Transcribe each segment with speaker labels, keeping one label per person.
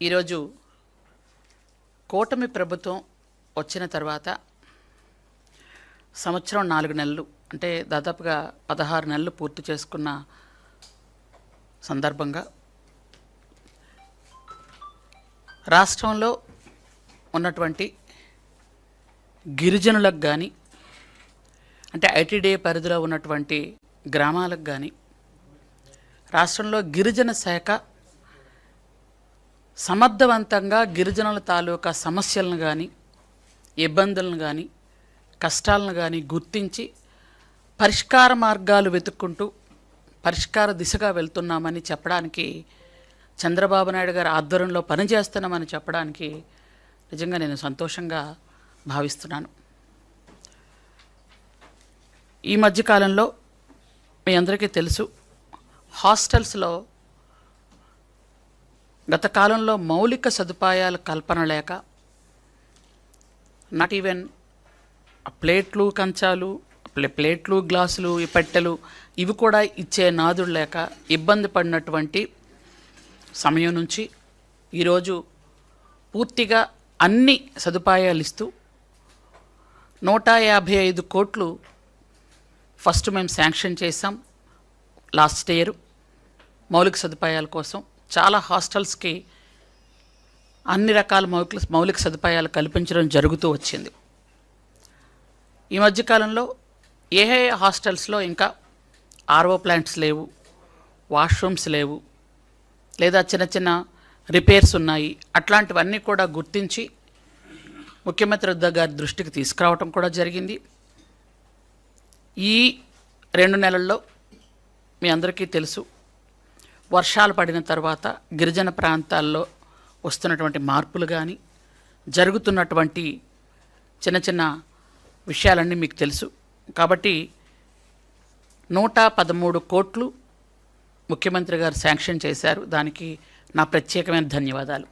Speaker 1: ఈరోజు కూటమి ప్రభుత్వం వచ్చిన తర్వాత సంవత్సరం నాలుగు నెలలు అంటే దాదాపుగా పదహారు నెలలు పూర్తి చేసుకున్న సందర్భంగా రాష్ట్రంలో ఉన్నటువంటి గిరిజనులకు కానీ అంటే ఐటీడీ పరిధిలో ఉన్నటువంటి గ్రామాలకు కానీ రాష్ట్రంలో గిరిజన శాఖ సమర్థవంతంగా గిరిజనుల తాలూకా సమస్యలను కానీ ఇబ్బందులను కానీ కష్టాలను కానీ గుర్తించి పరిష్కార మార్గాలు వెతుక్కుంటూ పరిష్కార దిశగా వెళ్తున్నామని చెప్పడానికి చంద్రబాబు నాయుడు గారి ఆధ్వర్యంలో పనిచేస్తున్నామని చెప్పడానికి నిజంగా నేను సంతోషంగా భావిస్తున్నాను. ఈ మధ్యకాలంలో మీ అందరికీ తెలుసు హాస్టల్స్లో గత కాలంలో మౌలిక సదుపాయాల కల్పన లేక నాట్ ఈవెన్ ప్లేట్లు కంచాలు ప్లే- ప్లేట్లు గ్లాసులు పెట్టెలు ఇవి కూడా ఇచ్చే నాదుడు లేక ఇబ్బంది పడినటువంటి సమయం నుంచి ఈరోజు పూర్తిగా అన్ని సదుపాయాలు ఇస్తూ నూట యాభై ఐదు కోట్లు ఫస్ట్ మేము శాంక్షన్ చేసాం లాస్ట్ ఇయర్ మౌలిక సదుపాయాల కోసం. చాలా హాస్టల్స్కి అన్ని రకాల మౌలిక మౌలిక సదుపాయాలు కల్పించడం జరుగుతూ వచ్చింది. ఈ మధ్యకాలంలో ఏ హాస్టల్స్లో ఇంకా ఆర్ఓ ప్లాంట్స్ లేవు వాష్రూమ్స్ లేవు లేదా చిన్న చిన్న రిపేర్స్ ఉన్నాయి. అట్లాంటివన్నీ కూడా గుర్తించి ముఖ్యమంత్రి వద్ద గారి దృష్టికి తీసుకురావటం కూడా జరిగింది. ఈ రెండు నెలల్లో మీ అందరికీ తెలుసు వర్షాలు పడిన తర్వాత గిరిజన ప్రాంతాల్లో వస్తున్నటువంటి మార్పులు కానీ జరుగుతున్నటువంటి చిన్న చిన్న విషయాలన్నీ మీకు తెలుసు. కాబట్టి నూట పదమూడు కోట్లు ముఖ్యమంత్రి గారు శాంక్షన్ చేశారు. దానికి నా ప్రత్యేకమైన ధన్యవాదాలు.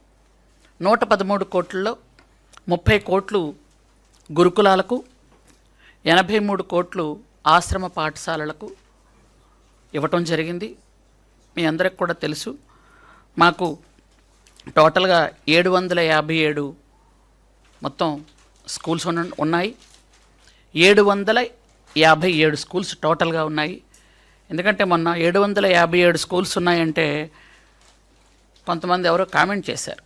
Speaker 1: నూట పదమూడు కోట్లలో ముప్పై కోట్లు గురుకులాలకు ఎనభై మూడు కోట్లు ఆశ్రమ పాఠశాలలకు ఇవ్వటం జరిగింది. మీ అందరికి కూడా తెలుసు. మాకు టోటల్గా ఏడు వందల యాభై ఏడు మొత్తం స్కూల్స్ ఉన్న ఉన్నాయి. ఏడు వందల యాభై ఏడు స్కూల్స్ టోటల్గా ఉన్నాయి. ఎందుకంటే మొన్న ఏడు వందల యాభై ఏడు స్కూల్స్ ఉన్నాయంటే కొంతమంది ఎవరో కామెంట్ చేశారు.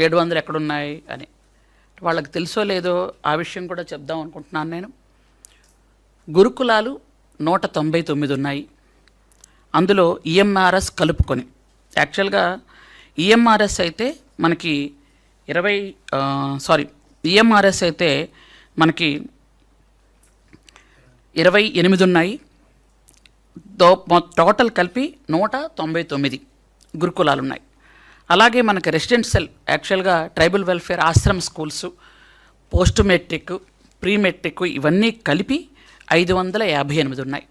Speaker 1: ఏడు వందలు ఎక్కడున్నాయి అని. వాళ్ళకి తెలుసో లేదో ఆ విషయం కూడా చెప్దాం అనుకుంటున్నాను నేను. గురుకులాలు నూట తొంభై తొమ్మిది ఉన్నాయి. అందులో ఈఎంఆర్ఎస్ కలుపుకొని. యాక్చువల్గా ఈఎంఆర్ఎస్ అయితే మనకి ఇరవై సారీ ఈఎంఆర్ఎస్ అయితే మనకి ఇరవై ఎనిమిది ఉన్నాయి. దో- టోటల్ కలిపి నూట తొంభై తొమ్మిది గురుకులాలు ఉన్నాయి అలాగే మనకి రెసిడెన్షియల్ యాక్చువల్గా tribal welfare ashram schools post matric pre matric ఇవన్నీ కలిపి ఐదు వందల యాభై ఎనిమిది ఉన్నాయి.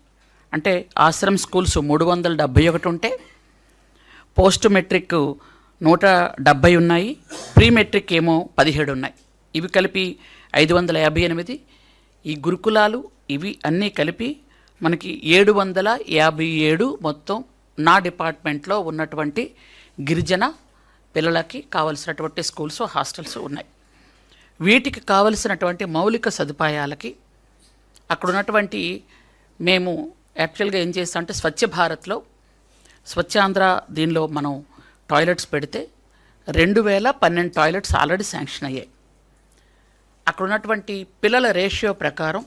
Speaker 1: అంటే ఆశ్రమ్ స్కూల్స్ మూడు వందల డెబ్భై ఒకటి ఉంటే పోస్ట్ మెట్రిక్ నూట డెబ్భై ఉన్నాయి ప్రీ మెట్రిక్ ఏమో పదిహేడు ఉన్నాయి ఇవి కలిపి ఐదు వందల యాభై ఎనిమిది ఈ గురుకులాలు ఇవి అన్నీ కలిపి మనకి ఏడు వందల యాభై ఏడు మొత్తం నా డిపార్ట్మెంట్లో ఉన్నటువంటి గిరిజన పిల్లలకి కావలసినటువంటి స్కూల్స్ హాస్టల్స్ ఉన్నాయి. వీటికి కావలసినటువంటి మౌలిక సదుపాయాలకి అక్కడ ఉన్నటువంటి మేము యాక్చువల్గా ఏం చేస్తా అంటే స్వచ్ఛ భారత్లో స్వచ్ఛాంధ్ర దీనిలో మనం టాయిలెట్స్ పెడితే రెండు వేల పన్నెండు టాయిలెట్స్ ఆల్రెడీ శాంక్షన్ అయ్యాయి. అక్కడ ఉన్నటువంటి పిల్లల రేషియో ప్రకారం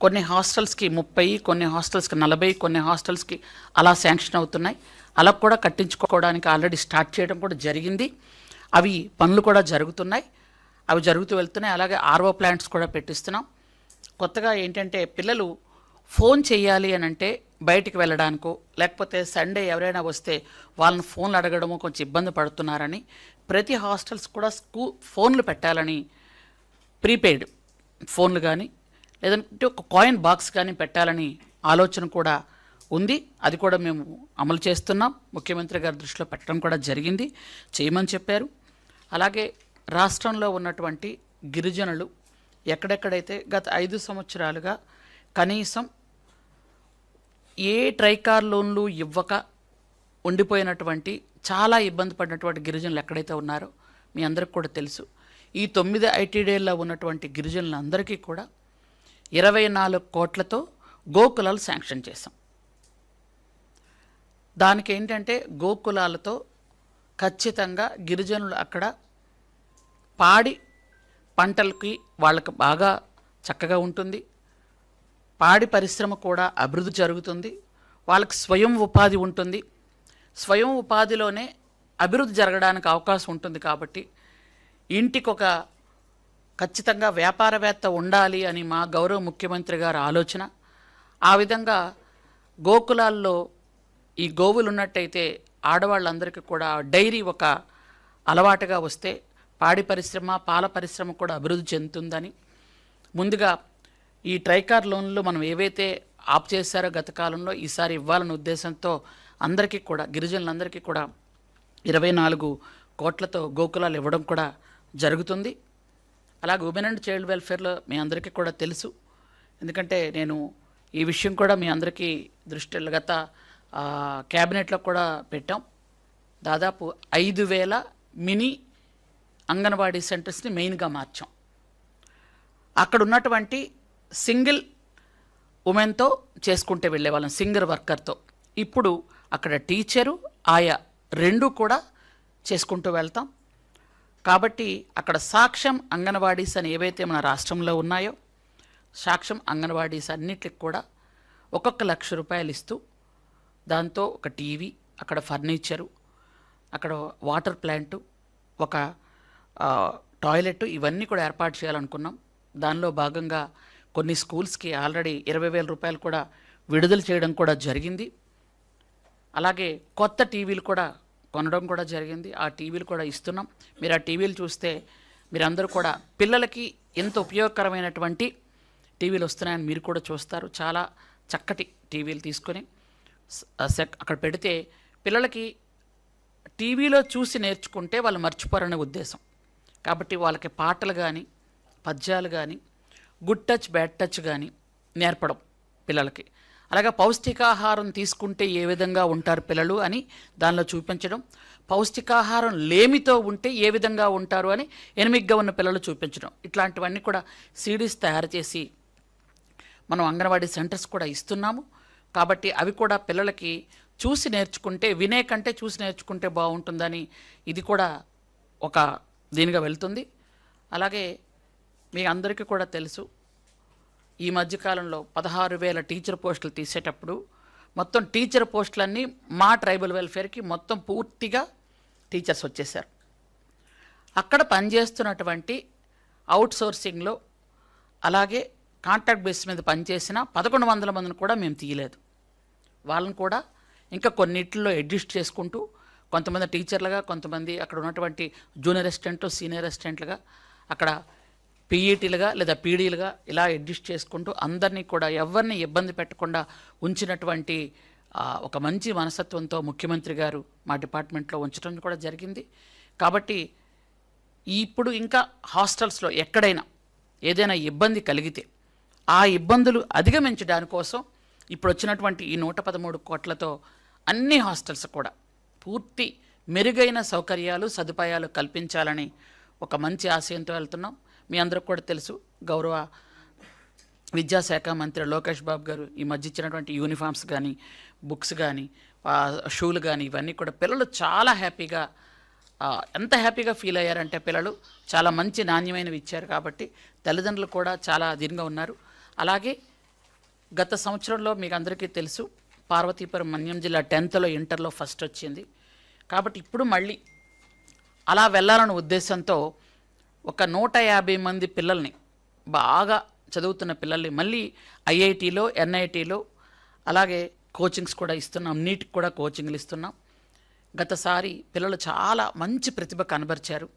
Speaker 1: కొన్ని హాస్టల్స్కి ముప్పై కొన్ని హాస్టల్స్కి నలభై కొన్ని హాస్టల్స్కి అలా శాంక్షన్ అవుతున్నాయి. అలా కూడా కట్టించుకోవడానికి ఆల్రెడీ స్టార్ట్ చేయడం కూడా జరిగింది. అవి పనులు కూడా జరుగుతున్నాయి. అవి జరుగుతూ వెళ్తున్నాయి. అలాగే ఆర్ఓ ప్లాంట్స్ కూడా పెట్టిస్తున్నాం. కొత్తగా ఏంటంటే పిల్లలు ఫోన్ చేయాలి అని అంటే బయటికి వెళ్ళడానికో లేకపోతే సండే ఎవరైనా వస్తే వాళ్ళని ఫోన్లు అడగడమో కొంచెం ఇబ్బంది పడుతున్నారని ప్రతి హాస్టల్స్ కూడా స్కూ ఫోన్లు పెట్టాలని ప్రీపెయిడ్ ఫోన్లు కానీ లేదంటే ఒక కాయిన్ బాక్స్ కానీ పెట్టాలని ఆలోచన కూడా ఉంది. అది కూడా మేము అమలు చేస్తున్నాం. ముఖ్యమంత్రి గారి దృష్టిలో పెట్టడం కూడా జరిగింది. చేయమని చెప్పారు. అలాగే రాష్ట్రంలో ఉన్నటువంటి గిరిజనులు ఎక్కడెక్కడైతే గత ఐదు సంవత్సరాలుగా కనీసం ఏ ట్రైకార్ లోన్లు ఇవ్వక ఉండిపోయినటువంటి చాలా ఇబ్బంది పడినటువంటి గిరిజనులు ఎక్కడైతే ఉన్నారో మీ అందరికి కూడా తెలుసు. ఈ తొమ్మిది ఐటీడీల్లో ఉన్నటువంటి గిరిజనులందరికీ కూడా ఇరవై నాలుగు కోట్లతో గోకులాలు శాంక్షన్ చేశాం. దానికి ఏంటంటే గోకులాలతో ఖచ్చితంగా గిరిజనులు అక్కడ పాడి పంటలకి వాళ్ళకి బాగా చక్కగా ఉంటుంది. పాడి పరిశ్రమ కూడా అభివృద్ధి జరుగుతుంది. వాళ్ళకి స్వయం ఉపాధి ఉంటుంది. స్వయం ఉపాధిలోనే అభివృద్ధి జరగడానికి అవకాశం ఉంటుంది కాబట్టి ఇంటికొక ఖచ్చితంగా వ్యాపారవేత్త ఉండాలి అని మా గౌరవ ముఖ్యమంత్రి గారి ఆలోచన. ఆ విధంగా గోకులాల్లో ఈ గోవులు ఉన్నట్టయితే ఆడవాళ్ళందరికీ కూడా డైరీ ఒక అలవాటుగా వస్తే పాడి పరిశ్రమ పాల పరిశ్రమ కూడా అభివృద్ధి చెందుతుందని. ముందుగా ఈ ట్రైకార్ లోన్లు మనం ఏవైతే ఆప్ చేశారో గత కాలంలో ఈసారి ఇవ్వాలనే ఉద్దేశంతో అందరికీ కూడా గిరిజనులందరికీ కూడా ఇరవై నాలుగు కోట్లతో గోకులాలు ఇవ్వడం కూడా జరుగుతుంది. అలాగే ఉమెన్ అండ్ చైల్డ్ వెల్ఫేర్లో మీ అందరికీ కూడా తెలుసు. ఎందుకంటే నేను ఈ విషయం కూడా మీ అందరికీ దృష్టిలో గత క్యాబినెట్లో కూడా పెట్టాం. దాదాపు ఐదు వేల మినీ అంగన్వాడీ సెంటర్స్ని మెయిన్గా మార్చాం. అక్కడ ఉన్నటువంటి సింగిల్ ఉమెన్తో చేసుకుంటే వెళ్ళేవాళ్ళం సింగర్ వర్కర్తో. ఇప్పుడు అక్కడ టీచరు ఆయా రెండు కూడా చేసుకుంటూ వెళ్తాం. కాబట్టి అక్కడ సాక్ష్యం అంగన్వాడీస్ అని ఏవైతే మన రాష్ట్రంలో ఉన్నాయో సాక్ష్యం అంగన్వాడీస్ అన్నిటికి కూడా ఒక్కొక్క లక్ష రూపాయలు ఇస్తూ దాంతో ఒక టీవీ అక్కడ ఫర్నిచరు అక్కడ వాటర్ ప్లాంటు ఒక టాయిలెట్ ఇవన్నీ కూడా ఏర్పాటు చేయాలనుకున్నాం. దానిలో భాగంగా కొన్ని స్కూల్స్కి ఆల్రెడీ ఇరవై వేల రూపాయలు కూడా విడుదల చేయడం కూడా జరిగింది. అలాగే కొత్త టీవీలు కూడా కొనడం కూడా జరిగింది. ఆ టీవీలు కూడా ఇస్తున్నాం. మీరు ఆ టీవీలు చూస్తే మీరందరూ కూడా పిల్లలకి ఎంత ఉపయోగకరమైనటువంటి టీవీలు వస్తున్నాయని మీరు కూడా చూస్తారు. చాలా చక్కటి టీవీలు తీసుకొని సెక్ అక్కడ పెడితే పిల్లలకి టీవీలో చూసి నేర్చుకుంటే వాళ్ళు మర్చిపోరనే ఉద్దేశం. కాబట్టి వాళ్ళకి పాటలు కానీ పద్యాలు కానీ గుడ్ టచ్ బ్యాడ్ టచ్ కానీ నేర్పడం పిల్లలకి. అలాగే పౌష్టికాహారం తీసుకుంటే ఏ విధంగా ఉంటారు పిల్లలు అని దానిలో చూపించడం. పౌష్టికాహారం లేమితో ఉంటే ఏ విధంగా ఉంటారు అని ఎనిమిగ్గా ఉన్న పిల్లలు చూపించడం. ఇట్లాంటివన్నీ కూడా సీడీస్ తయారు చేసి మనం అంగన్వాడీ సెంటర్స్ కూడా ఇస్తున్నాము. కాబట్టి అవి కూడా పిల్లలకి చూసి నేర్చుకుంటే వినే కంటే చూసి నేర్చుకుంటే బాగుంటుందని ఇది కూడా ఒక దీనిగా వెళ్తుంది. అలాగే మీ అందరికీ కూడా తెలుసు. ఈ మధ్యకాలంలో పదహారు వేల టీచర్ పోస్టులు తీసేటప్పుడు మొత్తం టీచర్ పోస్టులన్నీ మా ట్రైబల్ వెల్ఫేర్కి మొత్తం పూర్తిగా టీచర్స్ వచ్చేసారు అక్కడ పనిచేస్తున్నటువంటి అవుట్ సోర్సింగ్లో అలాగే కాంట్రాక్ట్ బేస్ మీద పనిచేసిన పదకొండు వందల మందిని కూడా మేము తీయలేదు. వాళ్ళని కూడా ఇంకా కొన్నిట్లో అడ్జస్ట్ చేసుకుంటూ కొంతమంది టీచర్లుగా కొంతమంది అక్కడ ఉన్నటువంటి జూనియర్ అసిస్టెంట్ సీనియర్ అసిస్టెంట్లుగా అక్కడ పీఈటీలుగా లేదా పీడీలుగా ఇలా అడ్జస్ట్ చేసుకుంటూ అందరినీ కూడా ఎవరిని ఇబ్బంది పెట్టకుండా ఉంచినటువంటి ఒక మంచి మనస్తత్వంతో ముఖ్యమంత్రి గారు మా డిపార్ట్మెంట్లో ఉంచడం కూడా జరిగింది. కాబట్టి ఇప్పుడు ఇంకా హాస్టల్స్లో ఎక్కడైనా ఏదైనా ఇబ్బంది కలిగితే ఆ ఇబ్బందులు అధిగమించడాని కోసం ఇప్పుడు వచ్చినటువంటి ఈ నూట పదమూడు కోట్లతో అన్ని హాస్టల్స్ కూడా పూర్తి మెరుగైన సౌకర్యాలు సదుపాయాలు కల్పించాలని ఒక మంచి ఆశయంతో వెళ్తున్నాం. మీ అందరికి కూడా తెలుసు. గౌరవ విద్యాశాఖ మంత్రి లోకేష్ బాబు గారు ఈ మధ్య ఇచ్చినటువంటి యూనిఫామ్స్ కానీ బుక్స్ కానీ షూలు కానీ ఇవన్నీ కూడా పిల్లలు చాలా హ్యాపీగా ఎంత హ్యాపీగా ఫీల్ అయ్యారంటే పిల్లలు చాలా మంచి నాణ్యమైనవి ఇచ్చారు కాబట్టి తల్లిదండ్రులు కూడా చాలా దీనిగా ఉన్నారు. అలాగే గత సంవత్సరంలో మీకు అందరికీ తెలుసు పార్వతీపురం మన్యం జిల్లా టెన్త్లో ఇంటర్లో ఫస్ట్ వచ్చింది. కాబట్టి ఇప్పుడు మళ్ళీ అలా వెళ్ళాలన్న ఉద్దేశంతో ఒక నూట యాభై మంది పిల్లల్ని బాగా చదువుతున్న పిల్లల్ని మళ్ళీ ఐఐటిలో ఎన్ఐటిలో అలాగే కోచింగ్స్ కూడా ఇస్తున్నాం నీట్కి కూడా కోచింగ్లు ఇస్తున్నాం. గతసారి పిల్లలు చాలా మంచి ప్రతిభ కనబరిచారు.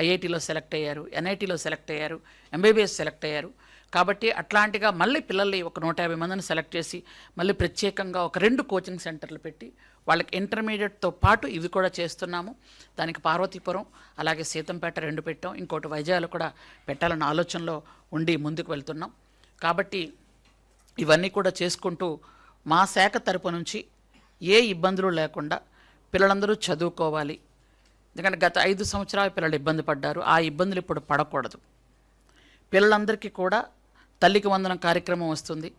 Speaker 1: ఐఐటిలో సెలెక్ట్ అయ్యారు ఎన్ఐటిలో సెలెక్ట్ అయ్యారు ఎంబీబీఎస్ సెలెక్ట్ అయ్యారు. కాబట్టి అట్లాంటిగా మళ్ళీ పిల్లల్ని ఒక నూట యాభై మందిని సెలెక్ట్ చేసి మళ్ళీ ప్రత్యేకంగా ఒక రెండు కోచింగ్ సెంటర్లు పెట్టి వాళ్ళకి ఇంటర్మీడియట్తో పాటు ఇవి కూడా చేస్తున్నాము. దానికి పార్వతీపురం అలాగే సీతంపేట రెండు పెట్టాం. ఇంకోటి వైజాగ్లో కూడా పెట్టాలన్న ఆలోచనలో ఉండి ముందుకు వెళ్తున్నాం. కాబట్టి ఇవన్నీ కూడా చేసుకుంటూ మా శాఖ తరపు నుంచి ఏ ఇబ్బందులు లేకుండా పిల్లలందరూ చదువుకోవాలి. ఎందుకంటే గత ఐదు సంవత్సరాలు పిల్లలు ఇబ్బంది పడ్డారు. ఆ ఇబ్బందులు ఇప్పుడు పడకూడదు. పిల్లలందరికీ కూడా తల్లికి వందనం కార్యక్రమం వస్తుంది.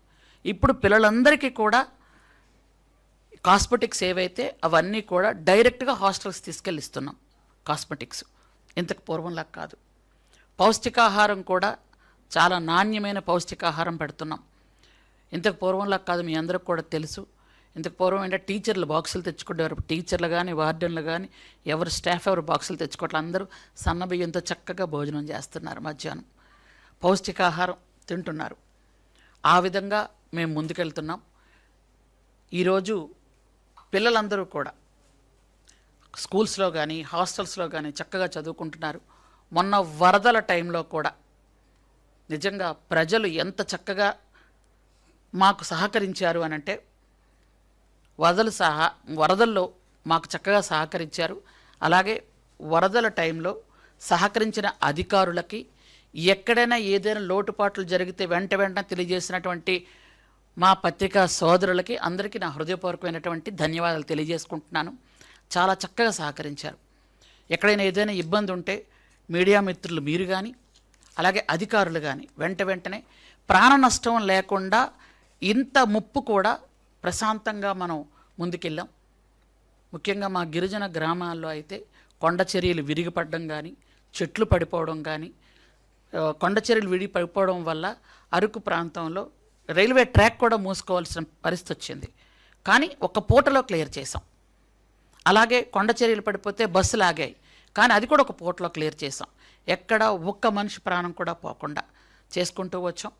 Speaker 1: ఇప్పుడు పిల్లలందరికీ కూడా కాస్మెటిక్స్ ఏవైతే అవన్నీ కూడా డైరెక్ట్గా హాస్టల్స్ తీసుకెళ్ళి ఇస్తున్నాం కాస్మెటిక్స్. ఇంతకు పూర్వంలా కాదు. పౌష్టికాహారం కూడా చాలా నాణ్యమైన పౌష్టికాహారం పెడుతున్నాం. ఇంతకు పూర్వంలా కాదు మీ అందరికి కూడా తెలుసు. ఇంతకు పూర్వం ఏంటంటే టీచర్లు బాక్సులు తెచ్చుకునేవారు టీచర్లు కానీ వార్డెన్లు కానీ ఎవరు స్టాఫ్ ఎవరు బాక్సులు తెచ్చుకోవట్లే. అందరూ సన్నబియ్యంతో చక్కగా భోజనం చేస్తున్నారు మధ్యాహ్నం. పౌష్టికాహారం తింటున్నారు. ఆ విధంగా మేము ముందుకెళ్తున్నాం. ఈరోజు పిల్లలందరూ కూడా స్కూల్స్లో కానీ హాస్టల్స్లో కానీ చక్కగా చదువుకుంటున్నారు. మొన్న వరదల టైంలో కూడా నిజంగా ప్రజలు ఎంత చక్కగా మాకు సహకరించారు అని అంటే వరదలు సహా వరదల్లో మాకు చక్కగా సహకరించారు. అలాగే వరదల టైంలో సహకరించిన అధికారులకి ఎక్కడైనా ఏదైనా లోటుపాట్లు జరిగితే వెంట వెంటనే తెలియజేసినటువంటి మా పత్రికా సోదరులకి అందరికీ నా హృదయపూర్వకమైనటువంటి ధన్యవాదాలు తెలియజేసుకుంటున్నాను. చాలా చక్కగా సహకరించారు. ఎక్కడైనా ఏదైనా ఇబ్బంది ఉంటే మీడియా మిత్రులు మీరు కానీ అలాగే అధికారులు కానీ వెంట వెంటనే ప్రాణ నష్టం లేకుండా ఇంత ముప్పు కూడా ప్రశాంతంగా మనం ముందుకెళ్ళాం. ముఖ్యంగా మా గిరిజన గ్రామాల్లో అయితే కొండ చర్యలు విరిగిపడడం కానీ చెట్లు పడిపోవడం కానీ కొండచర్యలు కొండ చర్యలు విడి పడిపోవడం వల్ల అరకు ప్రాంతంలో రైల్వే ట్రాక్ కూడా మూసుకోవాల్సిన పరిస్థితి వచ్చింది. కానీ ఒక పూటలో క్లియర్ చేసాం అలాగే కొండ చర్యలు పడిపోతే బస్సులు ఆగాయి. కానీ అది కూడా ఒక పూటలో క్లియర్ చేసాం ఎక్కడ ఒక్క మనిషి ప్రాణం కూడా పోకుండా చేసుకుంటూ వచ్చాం.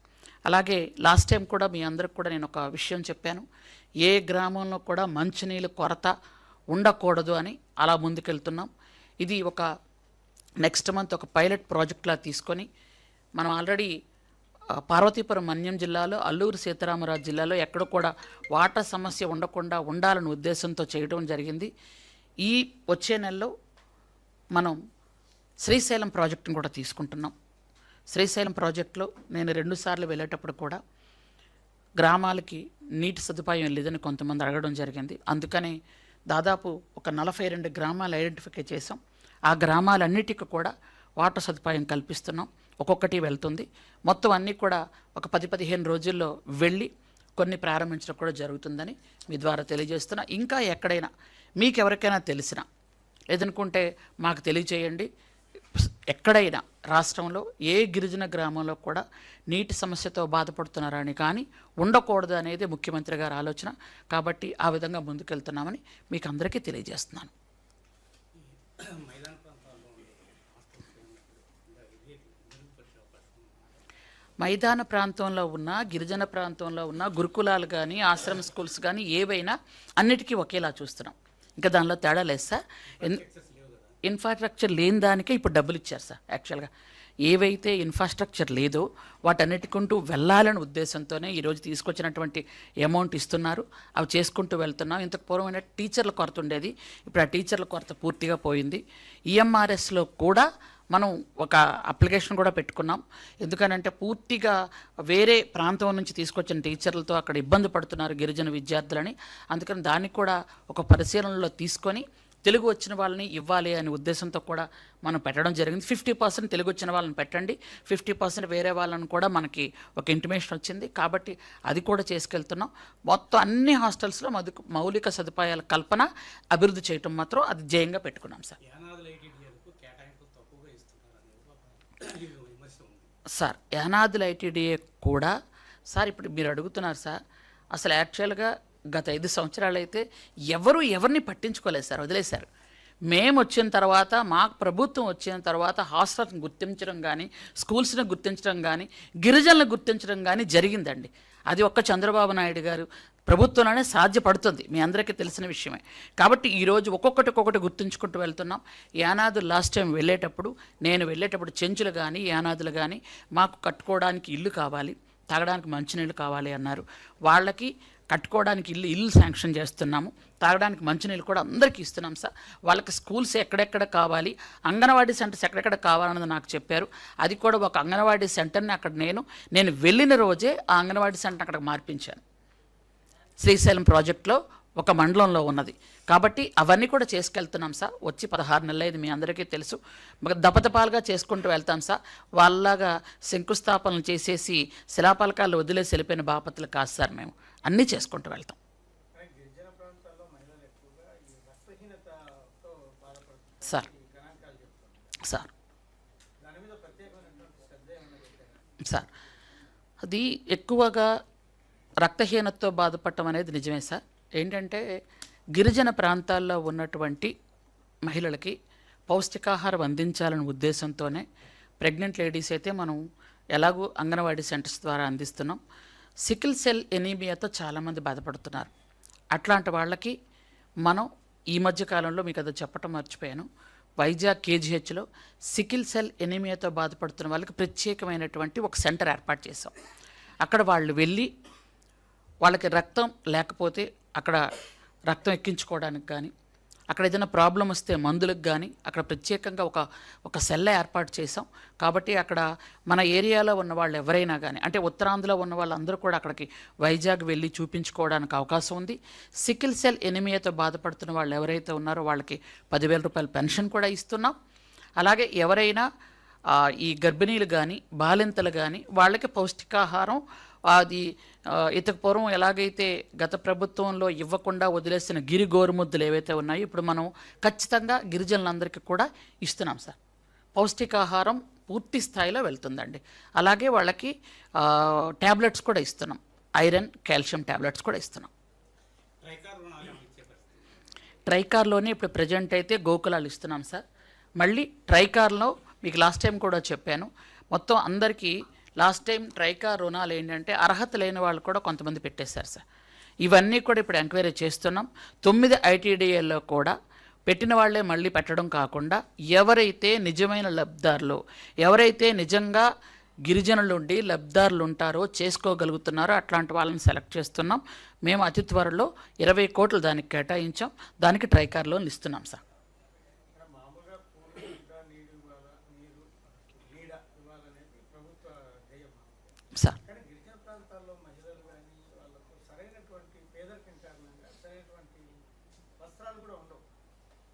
Speaker 1: అలాగే లాస్ట్ టైం కూడా మీ అందరికి కూడా నేను ఒక విషయం చెప్పాను. ఏ గ్రామంలో కూడా మంచినీళ్ళు కొరత ఉండకూడదు అని అలా ముందుకెళ్తున్నాం. ఇది ఒక నెక్స్ట్ మంత్ ఒక పైలట్ ప్రాజెక్ట్లా తీసుకొని మనం ఆల్రెడీ పార్వతీపురం మన్యం జిల్లాలో అల్లూరు సీతారామరాజు జిల్లాలో ఎక్కడ కూడా వాటర్ సమస్య ఉండకుండా ఉండాలనే ఉద్దేశంతో చేయడం జరిగింది. ఈ వచ్చే నెలలో మనం శ్రీశైలం ప్రాజెక్టును కూడా తీసుకుంటున్నాం. శ్రీశైలం ప్రాజెక్టులో నేను రెండుసార్లు వెళ్ళేటప్పుడు కూడా గ్రామాలకి నీటి సదుపాయం లేదని కొంతమంది అడగడం జరిగింది. అందుకని దాదాపు ఒక నలభై రెండు గ్రామాలు ఐడెంటిఫై చేసాం ఆ గ్రామాలన్నిటికీ కూడా వాటర్ సదుపాయం కల్పిస్తున్నాం. ఒక్కొక్కటి వెళ్తుంది. మొత్తం అన్నీ కూడా ఒక పది పదిహేను రోజుల్లో వెళ్ళి కొన్ని ప్రారంభించడం కూడా జరుగుతుందని మీ ద్వారా తెలియజేస్తున్నా. ఇంకా ఎక్కడైనా మీకు ఎవరికైనా తెలిసిన లేదనుకుంటే మాకు తెలియచేయండి ఎక్కడైనా రాష్ట్రంలో ఏ గిరిజన గ్రామంలో కూడా నీటి సమస్యతో బాధపడుతున్నారని కానీ ఉండకూడదు అనేది ముఖ్యమంత్రి గారి ఆలోచన. కాబట్టి ఆ విధంగా ముందుకెళ్తున్నామని మీకు అందరికీ తెలియజేస్తున్నాను మైదాన ప్రాంతంలో ఉన్న గిరిజన ప్రాంతంలో ఉన్న గురుకులాలు కానీ ఆశ్రమ స్కూల్స్ కానీ ఏవైనా అన్నిటికీ ఒకేలా చూస్తున్నాం. ఇంకా దానిలో తేడా లేదు సార్. ఇన్ఫ్రాస్ట్రక్చర్ లేని దానికే ఇప్పుడు డబ్బులు ఇచ్చారు సార్ యాక్చువల్గా. ఏవైతే ఇన్ఫ్రాస్ట్రక్చర్ లేదో వాటన్నిటికుంటూ వెళ్ళాలనే ఉద్దేశంతోనే ఈరోజు తీసుకొచ్చినటువంటి అమౌంట్ ఇస్తున్నారు. అవి చేసుకుంటూ వెళ్తున్నాం. ఇంతకు పూర్వమైన టీచర్ల కొరత ఉండేది. ఇప్పుడు ఆ టీచర్ల కొరత పూర్తిగా పోయింది. ఈఎంఆర్ఎస్లో కూడా మనం ఒక అప్లికేషన్ కూడా పెట్టుకున్నాం. ఎందుకనంటే పూర్తిగా వేరే ప్రాంతం నుంచి తీసుకొచ్చిన టీచర్లతో అక్కడ ఇబ్బంది పడుతున్నారు గిరిజన విద్యార్థులని. అందుకని దానికి కూడా ఒక పరిశీలనలో తీసుకొని తెలుగు వచ్చిన వాళ్ళని ఇవ్వాలి అనే ఉద్దేశంతో కూడా మనం పెట్టడం జరిగింది. ఫిఫ్టీ పర్సెంట్ తెలుగు వచ్చిన వాళ్ళని పెట్టండి. ఫిఫ్టీ పర్సెంట్ వేరే వాళ్ళని కూడా మనకి ఒక ఇంటిమేషన్ వచ్చింది. కాబట్టి అది కూడా చేసుకెళ్తున్నాం. మొత్తం అన్ని హాస్టల్స్లో మౌలిక సదుపాయాల కల్పన అభివృద్ధి చేయటం మాత్రం అది జయంగా పెట్టుకున్నాం సార్
Speaker 2: యానాదుల ఐటీడీఎల్కు కేటాయింపులు తక్కువగా ఇస్తున్నారు అనేది ఒక విమర్శ ఉంది
Speaker 1: సార్ యానాదుల ఐటీడీఏ కూడా సార్ ఇప్పుడు మీరు అడుగుతున్నారు సార్ అసలు యాక్చువల్గా గత ఐదు సంవత్సరాలు అయితే ఎవరు ఎవరిని పట్టించుకోలేదు సార్ వదిలేశారు. మేము వచ్చిన తర్వాత మాకు ప్రభుత్వం వచ్చిన తర్వాత హాస్టల్ని గుర్తించడం కానీ స్కూల్స్ని గుర్తించడం కానీ గిరిజనులను గుర్తించడం కానీ జరిగిందండి. అది ఒక్క చంద్రబాబు నాయుడు గారు ప్రభుత్వంలోనే సాధ్యపడుతుంది మీ అందరికీ తెలిసిన విషయమే. కాబట్టి ఈరోజు ఒక్కొక్కటి ఒక్కొక్కటి గుర్తుంచుకుంటూ వెళ్తున్నాం. యానాదులు లాస్ట్ టైం వెళ్ళేటప్పుడు నేను వెళ్ళేటప్పుడు చెంచులు కానీ యానాదులు కానీ మాకు కట్టుకోవడానికి ఇల్లు కావాలి తాగడానికి మంచినీళ్ళు కావాలి అన్నారు. వాళ్ళకి కట్టుకోవడానికి ఇల్లు ఇల్లు శాంక్షన్ చేస్తున్నాము. తాగడానికి మంచినీళ్ళు కూడా అందరికీ ఇస్తున్నాం సార్. వాళ్ళకి స్కూల్స్ ఎక్కడెక్కడ కావాలి అంగన్వాడీ సెంటర్స్ ఎక్కడెక్కడ కావాలన్నది నాకు చెప్పారు. అది కూడా ఒక అంగన్వాడీ సెంటర్ని అక్కడ నేను నేను వెళ్ళిన రోజే ఆ అంగన్వాడీ సెంటర్ అక్కడికి మార్పించాను. శ్రీశైలం ప్రాజెక్ట్లో ఒక మండలంలో ఉన్నది. కాబట్టి అవన్నీ కూడా చేసుకెళ్తున్నాం సార్. వచ్చి పదహారు నెలలు ఇది మీ అందరికీ తెలుసు. దపదపాలుగా చేసుకుంటూ వెళ్తాం సార్. వాళ్ళలాగా శంకుస్థాపనలు చేసేసి శిలాపలకాలు వదిలేసి వెళ్ళిపోయిన బాపతులు కాదు సార్ మేము. అన్నీ చేసుకుంటూ వెళ్తాం. సార్. సార్. సార్. అది ఎక్కువగా రక్తహీనతతో బాధపడటం అనేది నిజమే సార్. ఏంటంటే గిరిజన ప్రాంతాల్లో ఉన్నటువంటి మహిళలకి పౌష్టికాహారం అందించాలనే ఉద్దేశంతోనే ప్రెగ్నెంట్ లేడీస్ అయితే మనం ఎలాగూ అంగన్వాడీ సెంటర్స్ ద్వారా అందిస్తున్నాం. సికిల్ సెల్ ఎనీమియాతో చాలామంది బాధపడుతున్నారు. అట్లాంటి వాళ్ళకి మనం ఈ మధ్య కాలంలో మీకు అది చెప్పటం మర్చిపోయాను. వైజాగ్ కేజీహెచ్లో సికిల్ సెల్ ఎనీమియాతో బాధపడుతున్న వాళ్ళకి ప్రత్యేకమైనటువంటి ఒక సెంటర్ ఏర్పాటు చేసాం అక్కడ వాళ్ళు వెళ్ళి వాళ్ళకి రక్తం లేకపోతే అక్కడ రక్తం ఎక్కించుకోవడానికి కానీ అక్కడ ఏదైనా ప్రాబ్లం వస్తే మందులకు కానీ అక్కడ ప్రత్యేకంగా ఒక ఒక సెల్ల ఏర్పాటు చేసాం కాబట్టి అక్కడ మన ఏరియాలో ఉన్న వాళ్ళు ఎవరైనా కానీ అంటే ఉత్తరాంధ్రలో ఉన్న వాళ్ళందరూ కూడా అక్కడికి వైజాగ్ వెళ్ళి చూపించుకోవడానికి అవకాశం ఉంది. సికిల్ సెల్ ఎనిమియాతో బాధపడుతున్న వాళ్ళు ఎవరైతే ఉన్నారో వాళ్ళకి పదివేల రూపాయల పెన్షన్ కూడా ఇస్తున్నాం. అలాగే ఎవరైనా ఈ గర్భిణీలు కానీ బాలింతలు కానీ వాళ్ళకి పౌష్టికాహారం అది ఇతకు పూర్వం ఎలాగైతే గత ప్రభుత్వంలో ఇవ్వకుండా వదిలేసిన గిరి గోరుముద్దులు ఏవైతే ఉన్నాయో ఇప్పుడు మనం ఖచ్చితంగా గిరిజనులందరికీ కూడా ఇస్తున్నాం సార్. పౌష్టికాహారం పూర్తి స్థాయిలో వెళ్తుందండి. అలాగే వాళ్ళకి ట్యాబ్లెట్స్ కూడా ఇస్తున్నాం. ఐరన్ కాల్షియం ట్యాబ్లెట్స్ కూడా ఇస్తున్నాం. ట్రైకార్లోనే ఇప్పుడు ప్రజెంట్ అయితే గోకులాలు ఇస్తున్నాం సార్. మళ్ళీ ట్రైకార్లో మీకు లాస్ట్ టైం కూడా చెప్పాను మొత్తం అందరికీ లాస్ట్ టైం ట్రైకా రుణాలు ఏంటంటే అర్హత లేని వాళ్ళు కూడా కొంతమంది పెట్టేశారు సార్. ఇవన్నీ కూడా ఇప్పుడు ఎంక్వైరీ చేస్తున్నాం. తొమ్మిది ఐటీడీఏల్లో కూడా పెట్టిన వాళ్ళే మళ్ళీ పెట్టడం కాకుండా ఎవరైతే నిజమైన లబ్ధారులు ఎవరైతే నిజంగా గిరిజనులు ఉండి లబ్ధారులు ఉంటారో చేసుకోగలుగుతున్నారో అట్లాంటి వాళ్ళని సెలెక్ట్ చేస్తున్నాం. మేము అతి త్వరలో ఇరవై కోట్లు దానికి కేటాయించాం. దానికి ట్రైకార్ లోన్లు ఇస్తున్నాం సార్
Speaker 2: ఇక్కడ మామూలుగా పూర్తి ఇంకా నీరు ఇవ్వాలా నీరు నీడ ఇవ్వాలనేది ప్రభుత్వ ధ్యేయం
Speaker 1: సార్
Speaker 2: కానీ గిరిజన ప్రాంతాల్లో మహిళలు కానీ వాళ్ళకు సరైనటువంటి పేదరికం కారణంగా సరైనటువంటి వస్త్రాలు కూడా ఉండవు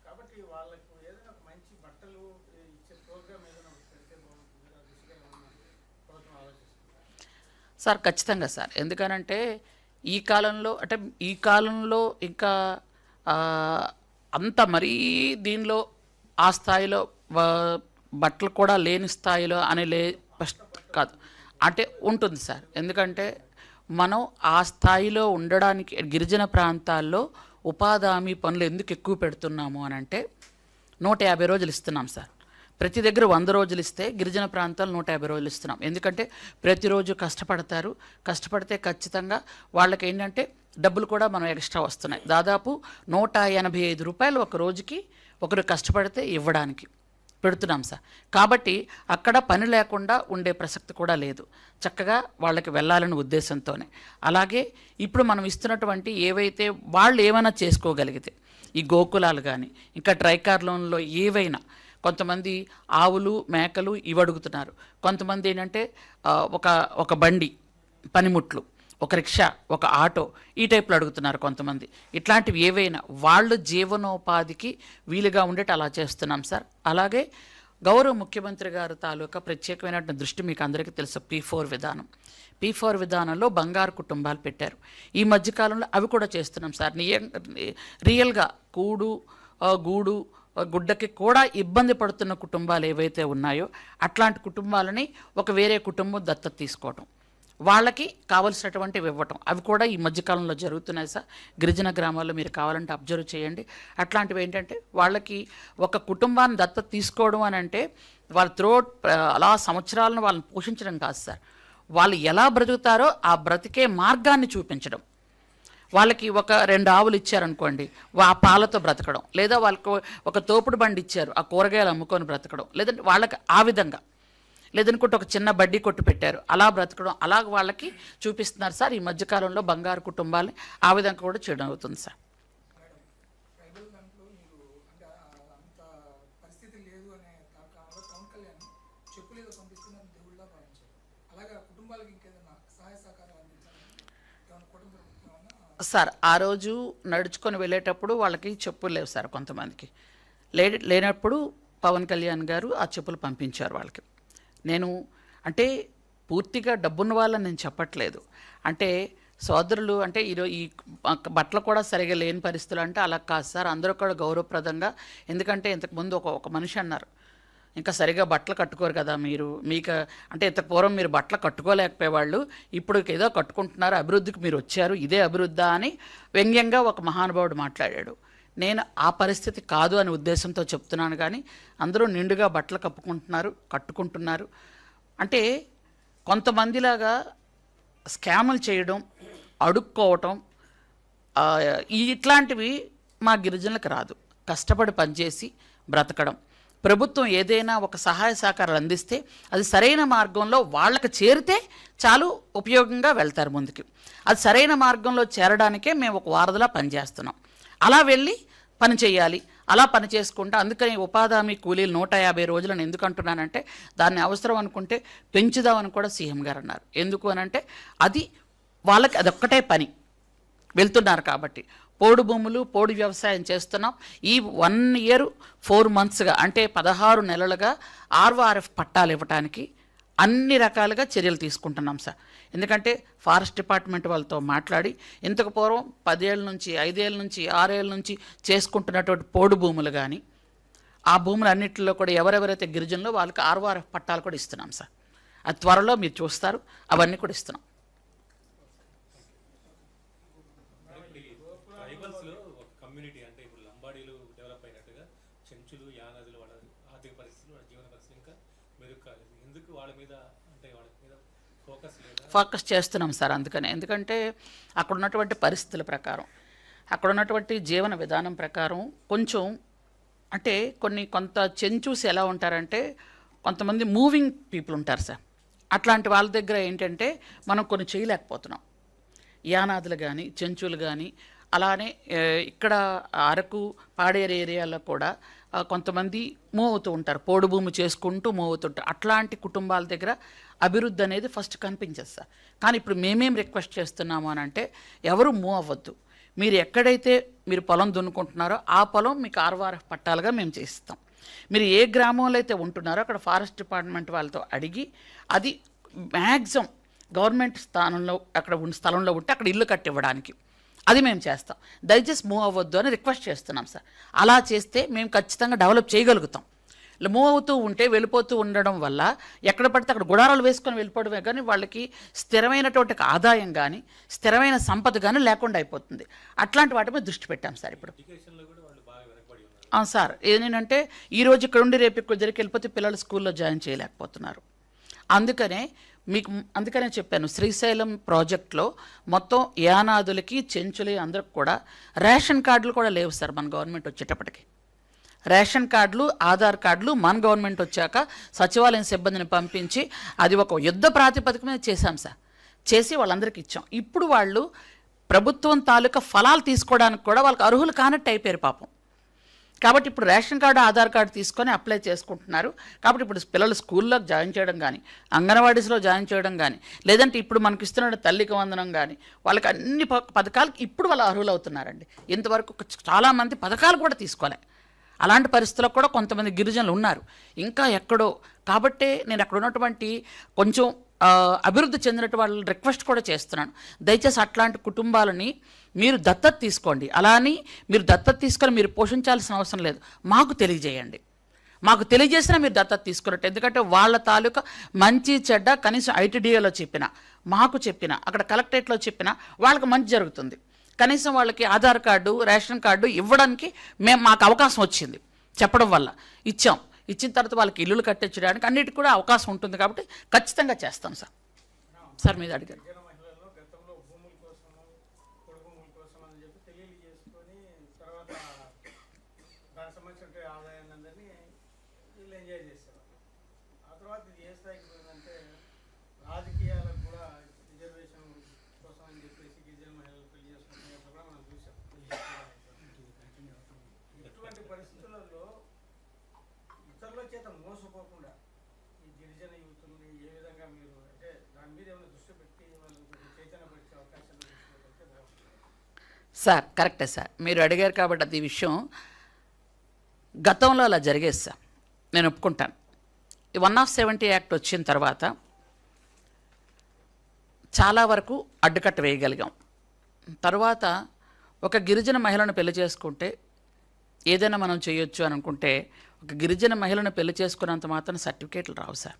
Speaker 2: కాబట్టి వాళ్ళకు ఏదైనా ఒక మంచి బట్టలు ఇచ్చే ప్రోగ్రామ్ ఏదైనా ఒకటి పెడితే బాగుంటుంది ఆ దిశగా ఏమన్నా ప్రభుత్వం ఆలోచిస్తుంది
Speaker 1: సార్ ఖచ్చితంగా సార్. ఎందుకనంటే ఈ కాలంలో అంటే ఈ కాలంలో ఇంకా అంత మరీ దీనిలో ఆ స్థాయిలో బట్టలు కూడా లేని స్థాయిలో అని లే కాదు. అంటే ఉంటుంది సార్. ఎందుకంటే మనం ఆ స్థాయిలో ఉండడానికి గిరిజన ప్రాంతాల్లో ఉపాధి హామీ పనులు ఎందుకు ఎక్కువ పెడుతున్నాము అని అంటే నూట యాభై రోజులు ఇస్తున్నాం సార్. ప్రతి దగ్గర వంద రోజులు ఇస్తే గిరిజన ప్రాంతాలు నూట యాభై రోజులు ఇస్తున్నాం. ఎందుకంటే ప్రతిరోజు కష్టపడతారు. కష్టపడితే ఖచ్చితంగా వాళ్ళకి ఏంటంటే డబ్బులు కూడా మనం ఎక్స్ట్రా వస్తున్నాయి. దాదాపు నూట ఎనభై ఐదు రూపాయలు ఒక రోజుకి ఒకరు కష్టపడితే ఇవ్వడానికి పెడుతున్నాం సార్. కాబట్టి అక్కడ పని లేకుండా ఉండే ప్రసక్తి కూడా లేదు. చక్కగా వాళ్ళకి వెళ్ళాలనే ఉద్దేశంతోనే. అలాగే ఇప్పుడు మనం ఇస్తున్నటువంటి ఏవైతే వాళ్ళు ఏమైనా చేసుకోగలిగితే ఈ గోకులాలు కానీ ఇంకా ట్రైకార్ లోన్లో ఏవైనా కొంతమంది ఆవులు మేకలు ఇవి అడుగుతున్నారు. కొంతమంది ఏంటంటే ఒక ఒక బండి పనిముట్లు ఒక రిక్షా ఒక ఆటో ఈ టైప్లో అడుగుతున్నారు కొంతమంది. ఇట్లాంటివి ఏవైనా వాళ్ళు జీవనోపాధికి వీలుగా ఉండేటి అలా చేస్తున్నాం సార్. అలాగే గౌరవ ముఖ్యమంత్రి గారు తాలూకా ప్రత్యేకమైనటువంటి దృష్టి మీకు అందరికీ తెలుసు పీ ఫోర్ విధానం. పీ ఫోర్ విధానంలో బంగారు కుటుంబాలు పెట్టారు. ఈ మధ్యకాలంలో అవి కూడా చేస్తున్నాం సార్. నియ రియల్గా కూడు గూడు గుడ్డకి కూడా ఇబ్బంది పడుతున్న కుటుంబాలు ఏవైతే ఉన్నాయో అట్లాంటి కుటుంబాలని ఒక వేరే కుటుంబం దత్తత తీసుకోవటం. వాళ్ళకి కావలసినటువంటివి ఇవ్వటం. అవి కూడా ఈ మధ్యకాలంలో జరుగుతున్నాయి సార్. గిరిజన గ్రామాల్లో మీరు కావాలంటే అబ్జర్వ్ చేయండి. అట్లాంటివి ఏంటంటే వాళ్ళకి ఒక కుటుంబాన్ని దత్తత తీసుకోవడం అని అంటే వాళ్ళ త్రోట్ అలా సంవత్సరాలను వాళ్ళని పోషించడం కాదు సార్. వాళ్ళు ఎలా బ్రతుకుతారో ఆ బ్రతికే మార్గాన్ని చూపించడం. వాళ్ళకి ఒక రెండు ఆవులు ఇచ్చారనుకోండి వా- ఆ పాలతో బ్రతకడం. లేదా వాళ్ళకు ఒక తోపుడు బండి ఇచ్చారు ఆ కూరగాయలు అమ్ముకొని బ్రతకడం. లేదంటే వాళ్ళకి ఆ విధంగా. లేదనుకుంటే ఒక చిన్న బడ్డీ కొట్టు పెట్టారు అలా బ్రతకడం అలాగ వాళ్ళకి చూపిస్తున్నారు సార్ ఈ మధ్యకాలంలో బంగారు కుటుంబాలని ఆ విధంగా కూడా చేయడం అవుతుంది సార్
Speaker 3: ట్రైబల్ దాంట్లో మీరు అంటే ఆ అంత పరిస్థితి లేదు అనే కారణంలో పవన్ కళ్యాణ్ చెప్పులు ఏదో పంపిస్తున్న దేవుళ్ళ భావించారు అలాగా కుటుంబాలకు ఇంకేదైనా సహాయ సహకారాలు అందించాలని ఏమైనా కుటుంబ ప్రభుత్వం ఏమన్నా
Speaker 1: సార్ ఆ రోజు నడుచుకొని వెళ్ళేటప్పుడు వాళ్ళకి చెప్పులు లేవు సార్ కొంతమందికి. లే లేనప్పుడు పవన్ కళ్యాణ్ గారు ఆ చెప్పులు పంపించారు వాళ్ళకి. నేను అంటే పూర్తిగా డబ్బున్న వాళ్ళని నేను చెప్పట్లేదు. అంటే సోదరులు అంటే ఈరోజు ఈ బట్టలు కూడా సరిగా లేని పరిస్థితులు అంటే అలా కాదు సార్. అందరూ కూడా గౌరవప్రదంగా ఎందుకంటే ఇంతకుముందు ఒక ఒక మనిషి అన్నారు. ఇంకా సరిగా బట్టలు కట్టుకోరు కదా మీరు. మీకు అంటే ఇంత పూర్వం మీరు బట్టలు కట్టుకోలేకపోయేవాళ్ళు ఇప్పుడు ఏదో కట్టుకుంటున్నారు అభివృద్ధికి మీరు వచ్చారు ఇదే అభివృద్ధి అని వ్యంగ్యంగా ఒక మహానుభావుడు మాట్లాడాడు. నేను ఆ పరిస్థితి కాదు అనే ఉద్దేశంతో చెప్తున్నాను కానీ అందరూ నిండుగా బట్టలు కప్పుకుంటున్నారు కట్టుకుంటున్నారు. అంటే కొంతమందిలాగా స్కాములు చేయడం అడుక్కోవటం ఇట్లాంటివి మా గిరిజనులకు రాదు. కష్టపడి పనిచేసి బ్రతకడం. ప్రభుత్వం ఏదైనా ఒక సహాయ సహకారాలు అందిస్తే అది సరైన మార్గంలో వాళ్ళకి చేరితే చాలు ఉపయోగంగా వెళ్తారు ముందుకి. అది సరైన మార్గంలో చేరడానికే మేము ఒక వారధిలా పనిచేస్తున్నాం. అలా వెళ్ళి పని చేయాలి. అలా పని చేసుకుంటా అందుకని ఉపాధి హామీ కూలీలు నూట యాభై రోజులను ఎందుకు అంటున్నానంటే దాన్ని అవసరం అనుకుంటే పెంచుదామని కూడా సీఎం గారు అన్నారు. ఎందుకు అనంటే అది వాళ్ళకి అదొక్కటే పని. వెళ్తున్నారు కాబట్టి. పోడు భూములు పోడు వ్యవసాయం చేస్తున్నాం. ఈ వన్ ఇయర్ ఫోర్ మంత్స్గా అంటే పదహారు నెలలుగా ఆర్ఓఆర్ఎఫ్ పట్టాలు ఇవ్వటానికి అన్ని రకాలుగా చర్యలు తీసుకుంటున్నాం సార్. ఎందుకంటే ఫారెస్ట్ డిపార్ట్మెంట్ వాళ్ళతో మాట్లాడి ఇంతకు పూర్వం పదేళ్ళ నుంచి ఐదేళ్ళ నుంచి ఆరేళ్ళ నుంచి చేసుకుంటున్నటువంటి పోడు భూములు కానీ ఆ భూములు అన్నింటిలో కూడా ఎవరెవరైతే గిరిజనులో వాళ్ళకి ఆర్ఓఆర్ఎఫ్ పట్టాలు కూడా ఇస్తున్నాం సార్. అది త్వరలో మీరు చూస్తారు అవన్నీ కూడా ఇస్తున్నాం
Speaker 4: ట్రైబల్స్లో ఒక కమ్యూనిటీ అంటే ఇప్పుడు లంబాడీలు డెవలప్ అయినట్టుగా చెంచులు యానాదులు వాళ్ళ ఆర్థిక పరిస్థితులు వాళ్ళ జీవన పరిస్థితులు ఇంకా మెరుగు కాలేదు ఎందుకు వాళ్ళ మీద అంటే వాళ్ళ మీద ఫోకస్ లేదా?
Speaker 1: ఫోకస్ చేస్తున్నాం సార్ అందుకనే. ఎందుకంటే అక్కడ ఉన్నటువంటి పరిస్థితుల ప్రకారం అక్కడ ఉన్నటువంటి జీవన విధానం ప్రకారం కొంచెం అంటే కొన్ని కొంత చెంచూసి ఎలా ఉంటారంటే కొంతమంది మూవింగ్ పీపుల్ ఉంటారు సార్. అట్లాంటి వాళ్ళ దగ్గర ఏంటంటే మనం కొన్ని చేయలేకపోతున్నాం. యానాదులు కానీ చెంచులు కానీ అలానే ఇక్కడ అరకు పాడేరు ఏరియాలో కూడా కొంతమంది మూవ్ అవుతూ ఉంటారు. పోడు భూమి చేసుకుంటూ మూవ్ అవుతుంటారు అట్లాంటి కుటుంబాల దగ్గర అభివృద్ధి అనేది ఫస్ట్ కనిపించదు సార్ కానీ ఇప్పుడు మేమేం రిక్వెస్ట్ చేస్తున్నాము అని అంటే ఎవరు మూవ్ అవ్వద్దు. మీరు ఎక్కడైతే మీరు పొలం దున్నుకుంటున్నారో ఆ పొలం మీకు ఆర్వార్ఎఫ్ పట్టాలుగా మేము చేస్తాం మీరు ఏ గ్రామంలో అయితే ఉంటున్నారో అక్కడ ఫారెస్ట్ డిపార్ట్మెంట్ వాళ్ళతో అడిగి అది మ్యాక్సిమం గవర్నమెంట్ స్థానంలో అక్కడ ఉన్న స్థలంలో ఉంటే అక్కడ ఇల్లు కట్టివ్వడానికి. అది మేము చేస్తాం. దయచేసి మూవ్ అవ్వద్దు అని రిక్వెస్ట్ చేస్తున్నాం సార్. అలా చేస్తే మేము ఖచ్చితంగా డెవలప్ చేయగలుగుతాం. ఇలా మూవ్ అవుతూ ఉంటే వెళ్ళిపోతూ ఉండడం వల్ల ఎక్కడ పడితే అక్కడ గుడారాలు వేసుకొని వెళ్ళిపోవడమే కానీ వాళ్ళకి స్థిరమైనటువంటి ఆదాయం కానీ స్థిరమైన సంపద కానీ లేకుండా అయిపోతుంది. అట్లాంటి వాటి మీద దృష్టి పెట్టాం సార్ ఇప్పుడు. సార్ ఏంటంటే ఈ రోజు ఇక్కడ ఉండి రేపు ఇక్కడ జరిగి వెళ్ళిపోతే పిల్లలు స్కూల్లో జాయిన్ చేయలేకపోతున్నారు. అందుకనే మీకు అందుకనే చెప్పాను శ్రీశైలం ప్రాజెక్ట్లో మొత్తం యానాదులకి చెంచులి అందరికి కూడా రేషన్ కార్డులు కూడా లేవు సార్ మన గవర్నమెంట్ వచ్చేటప్పటికి. రేషన్ కార్డులు ఆధార్ కార్డులు మన గవర్నమెంట్ వచ్చాక సచివాలయం సిబ్బందిని పంపించి అది ఒక యుద్ధ ప్రాతిపదిక మీద చేశాం సార్. చేసి వాళ్ళందరికీ ఇచ్చాం. ఇప్పుడు వాళ్ళు ప్రభుత్వం తాలూకా ఫలాలు తీసుకోవడానికి కూడా వాళ్ళకి అర్హులు కానట్టు అయిపోయారు పాపం. కాబట్టి ఇప్పుడు రేషన్ కార్డు ఆధార్ కార్డు తీసుకొని అప్లై చేసుకుంటున్నారు. కాబట్టి ఇప్పుడు పిల్లలు స్కూల్లో జాయిన్ చేయడం కానీ అంగన్వాడీస్లో జాయిన్ చేయడం కానీ లేదంటే ఇప్పుడు మనకి ఇస్తున్న తల్లికి వందనం కానీ వాళ్ళకి అన్ని ప- పథకాలకి ఇప్పుడు వాళ్ళు అర్హులు అవుతున్నారండి ఇంతవరకు చాలామంది పథకాలు కూడా తీసుకోలే. అలాంటి పరిస్థితుల్లో కూడా కొంతమంది గిరిజనులు ఉన్నారు. ఇంకా ఎక్కడో కాబట్టే నేను అక్కడ ఉన్నటువంటి కొంచెం అభివృద్ధి చెందినట్టు వాళ్ళని రిక్వెస్ట్ కూడా చేస్తున్నాను. దయచేసి అట్లాంటి కుటుంబాలని మీరు దత్తత తీసుకోండి. అలా అని మీరు దత్తత తీసుకొని మీరు పోషించాల్సిన అవసరం లేదు. మాకు తెలియజేయండి. మాకు తెలియజేసినా మీరు దత్తత తీసుకున్నట్టు. ఎందుకంటే వాళ్ళ తాలూకా మంచి చెడ్డ కనీసం ఐటీడీఏలో చెప్పిన మాకు చెప్పిన అక్కడ కలెక్టరేట్లో చెప్పిన వాళ్ళకి మంచి జరుగుతుంది. కనీసం వాళ్ళకి ఆధార్ కార్డు రేషన్ కార్డు ఇవ్వడానికి మేము మాకు అవకాశం వచ్చింది. చెప్పడం వల్ల ఇచ్చాం. ఇచ్చిన తర్వాత వాళ్ళకి ఇల్లులు కట్టించడానికి అన్నిటికి కూడా అవకాశం ఉంటుంది కాబట్టి ఖచ్చితంగా చేస్తాం సార్. సార్ మీద అడిగారు
Speaker 2: గిరిజన మహిళల్లో గతంలో భూముల కోసము పొడి భూముల కోసం అని చెప్పి తెలియజేసుకొని తర్వాత దానికి సంబంధించిన ఆదాయాన్ని అందరినీ వీళ్ళు ఎంజాయ్ చేసేవారు ఆ తర్వాత ఇది ఏ స్థాయికి పోయిందంటే రాజకీయాలకు కూడా రిజర్వేషన్ కోసం అని చెప్పేసి గిరిజన మహిళలు పెళ్ళి చేసుకుంటున్నట్టు కూడా మనం చూసాం ఇటువంటి పరిస్థితులలో ఇతరుల చేత మోసపోకుండా ఈ గిరిజన యూతుల్ని ఏ విధంగా మీరు అంటే దాని మీద ఏమైనా దృష్టి పెట్టి వాళ్ళు కొంచెం చైతన్యపరిచే అవకాశాలు దృష్టిలో పెడితే బాగుంటుంది
Speaker 1: సార్ కరెక్టే సార్. మీరు అడిగారు కాబట్టి అది విషయం. గతంలో అలా జరిగేది సార్. నేను ఒప్పుకుంటాను. ఈ వన్ ఆఫ్ సెవెంటీ యాక్ట్ వచ్చిన తర్వాత చాలా వరకు అడ్డుకట్ట వేయగలిగాం. తర్వాత ఒక గిరిజన మహిళను పెళ్ళి చేసుకుంటే ఏదైనా మనం చేయొచ్చు అని అనుకుంటే ఒక గిరిజన మహిళను పెళ్ళి చేసుకున్నంత మాత్రం సర్టిఫికేట్లు రావు సార్.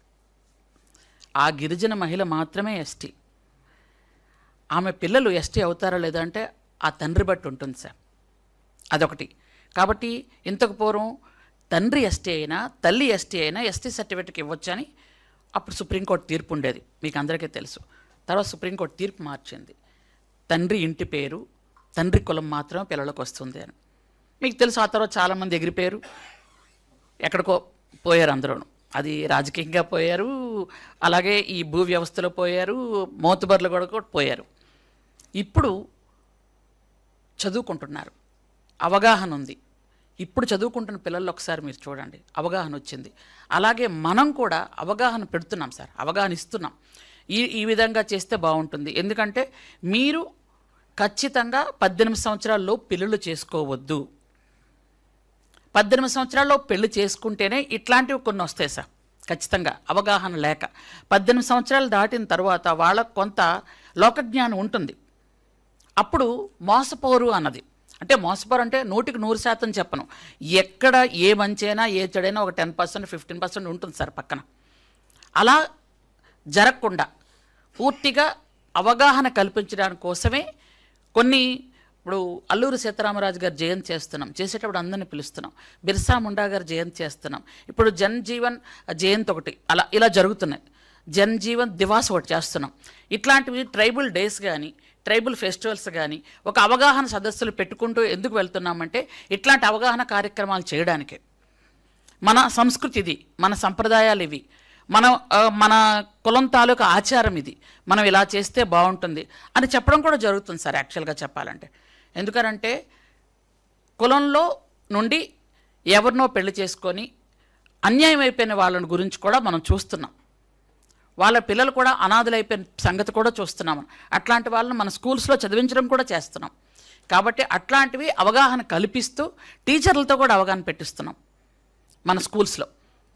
Speaker 1: ఆ గిరిజన మహిళ మాత్రమే ఎస్టీ. ఆమె పిల్లలు ఎస్టీ అవుతారా లేదా అంటే ఆ తండ్రి బట్టి ఉంటుంది సార్. అదొకటి. కాబట్టి ఇంతకు పూర్వం తండ్రి ఎస్టీ అయినా తల్లి ఎస్టీ అయినా ఎస్టీ సర్టిఫికేట్కి ఇవ్వచ్చని అప్పుడు సుప్రీంకోర్టు తీర్పు ఉండేది. మీకు అందరికీ తెలుసు. తర్వాత సుప్రీంకోర్టు తీర్పు మార్చింది. తండ్రి ఇంటి పేరు తండ్రి కులం మాత్రమే పిల్లలకు వస్తుంది అని. మీకు తెలుసు ఆ తర్వాత చాలామంది ఎగిరిపోయారు. ఎక్కడికో పోయారు అందరూ అది రాజకీయంగా పోయారు. అలాగే ఈ భూ వ్యవస్థలో పోయారు. మోతుబర్లు కూడా పోయారు. ఇప్పుడు చదువుకుంటున్నారు. అవగాహన ఉంది. ఇప్పుడు చదువుకుంటున్న పిల్లల్లో ఒకసారి మీరు చూడండి. అవగాహన వచ్చింది. అలాగే మనం కూడా అవగాహన పెడుతున్నాం సార్. అవగాహన ఇస్తున్నాం. ఈ ఈ విధంగా చేస్తే బాగుంటుంది. ఎందుకంటే మీరు ఖచ్చితంగా పద్దెనిమిది సంవత్సరాల్లో పిల్లలు చేసుకోవద్దు. పద్దెనిమిది సంవత్సరాల్లో పెళ్ళి చేసుకుంటేనే ఇట్లాంటివి కొన్ని వస్తాయి సార్. ఖచ్చితంగా అవగాహన లేక. పద్దెనిమిది సంవత్సరాలు దాటిన తర్వాత వాళ్ళకు కొంత లోకజ్ఞానం ఉంటుంది. అప్పుడు మోసపోరు అన్నది. అంటే మోసపోరు అంటే నూటికి నూరు శాతం చెప్పను. ఎక్కడ ఏ మంచైనా ఏ చెడైనా ఒక టెన్ పర్సెంట్ ఫిఫ్టీన్ పర్సెంట్ ఉంటుంది సార్ పక్కన. అలా జరగకుండా పూర్తిగా అవగాహన కల్పించడానికి కోసమే కొన్ని ఇప్పుడు అల్లూరి సీతారామరాజు గారు జయంతి చేస్తున్నాం. చేసేటప్పుడు అందరిని పిలుస్తున్నాం. బిర్సా ముండా గారు జయంతి చేస్తున్నాం. ఇప్పుడు జన్ జీవన్ జయంతి ఒకటి అలా ఇలా జరుగుతున్నాయి. జన్ జీవన్ దివాస్ ఒకటి చేస్తున్నాం. ఇట్లాంటివి ట్రైబల్ డేస్ కానీ ట్రైబల్ ఫెస్టివల్స్ కానీ ఒక అవగాహన సదస్సులు పెట్టుకుంటూ ఎందుకు వెళ్తున్నామంటే ఇట్లాంటి అవగాహన కార్యక్రమాలు చేయడానికే. మన సంస్కృతి ఇది మన సంప్రదాయాలు ఇవి. మన మన కులం తాలూకా ఆచారం ఇది. మనం ఇలా చేస్తే బాగుంటుంది అని చెప్పడం కూడా జరుగుతుంది సార్ యాక్చువల్గా చెప్పాలంటే. ఎందుకనంటే కులంలో నుండి ఎవరినో పెళ్ళి చేసుకొని అన్యాయం అయిపోయిన వాళ్ళని గురించి కూడా మనం చూస్తున్నాం. వాళ్ళ పిల్లలు కూడా అనాథులైపోయిన సంగతి కూడా చూస్తున్నాం అట్లాంటి వాళ్ళని మన స్కూల్స్లో చదివించడం కూడా చేస్తున్నాం. కాబట్టి అట్లాంటివి అవగాహన కల్పిస్తూ టీచర్లతో కూడా అవగాహన పెట్టిస్తున్నాం మన స్కూల్స్లో.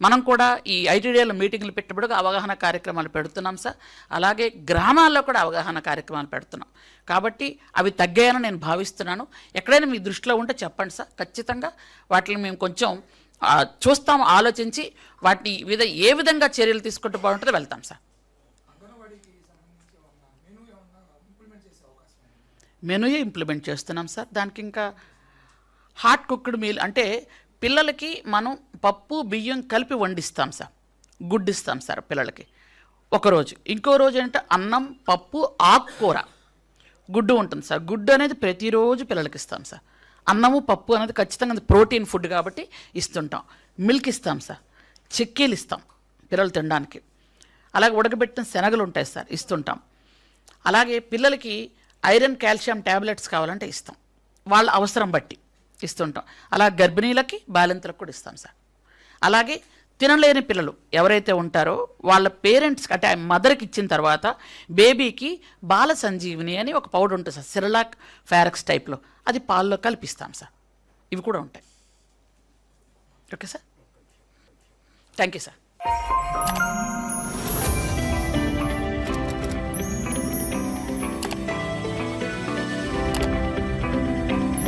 Speaker 1: మనం కూడా ఈ ఐటీడీఏలో మీటింగ్లు పెట్టినప్పుడు అవగాహన కార్యక్రమాలు పెడుతున్నాం సార్. అలాగే గ్రామాల్లో కూడా అవగాహన కార్యక్రమాలు పెడుతున్నాం. కాబట్టి అవి తగ్గాయని నేను భావిస్తున్నాను. ఎక్కడైనా మీ దృష్టిలో ఉంటే చెప్పండి సార్. ఖచ్చితంగా వాటిని మేము కొంచెం చూస్తాం ఆలోచించి వాటిని విధ ఏ విధంగా చర్యలు తీసుకుంటూ బాగుంటుందో వెళ్తాం సార్.
Speaker 3: ఇంప్లిమెంట్
Speaker 1: మెనూయే ఇంప్లిమెంట్ చేస్తున్నాం సార్. దానికి ఇంకా హాట్ కుక్డ్ మీల్ అంటే పిల్లలకి మనం పప్పు బియ్యం కలిపి వండిస్తాం సార్. గుడ్డు ఇస్తాం సార్ పిల్లలకి. ఒకరోజు ఇంకో రోజు ఏంటంటే అన్నం పప్పు ఆకుకూర. గుడ్డు ఉంటుంది సార్. గుడ్డు అనేది ప్రతిరోజు పిల్లలకి ఇస్తాం సార్. అన్నము పప్పు అనేది ఖచ్చితంగా ప్రోటీన్ ఫుడ్ కాబట్టి ఇస్తుంటాం. మిల్క్ ఇస్తాం సార్. చెక్కీలు ఇస్తాం పిల్లలు తినడానికి. అలాగే ఉడకబెట్టిన శనగలు ఉంటాయి సార్ ఇస్తుంటాం. అలాగే పిల్లలకి ఐరన్ కాల్షియం ట్యాబ్లెట్స్ కావాలంటే ఇస్తాం. వాళ్ళ అవసరం బట్టి ఇస్తుంటాం. అలా గర్భిణీలకి బాలింతలకు కూడా ఇస్తాం సార్. అలాగే తినలేని పిల్లలు ఎవరైతే ఉంటారో వాళ్ళ పేరెంట్స్కి అంటే ఆ మదర్కి ఇచ్చిన తర్వాత బేబీకి బాల సంజీవిని అని ఒక పౌడర్ ఉంటుంది సార్ సిరలాక్ ఫారెక్స్ టైప్లో. అది పాల్లో కల్పిస్తాం సార్. ఇవి కూడా ఉంటాయి. Okay sir? Thank you sir.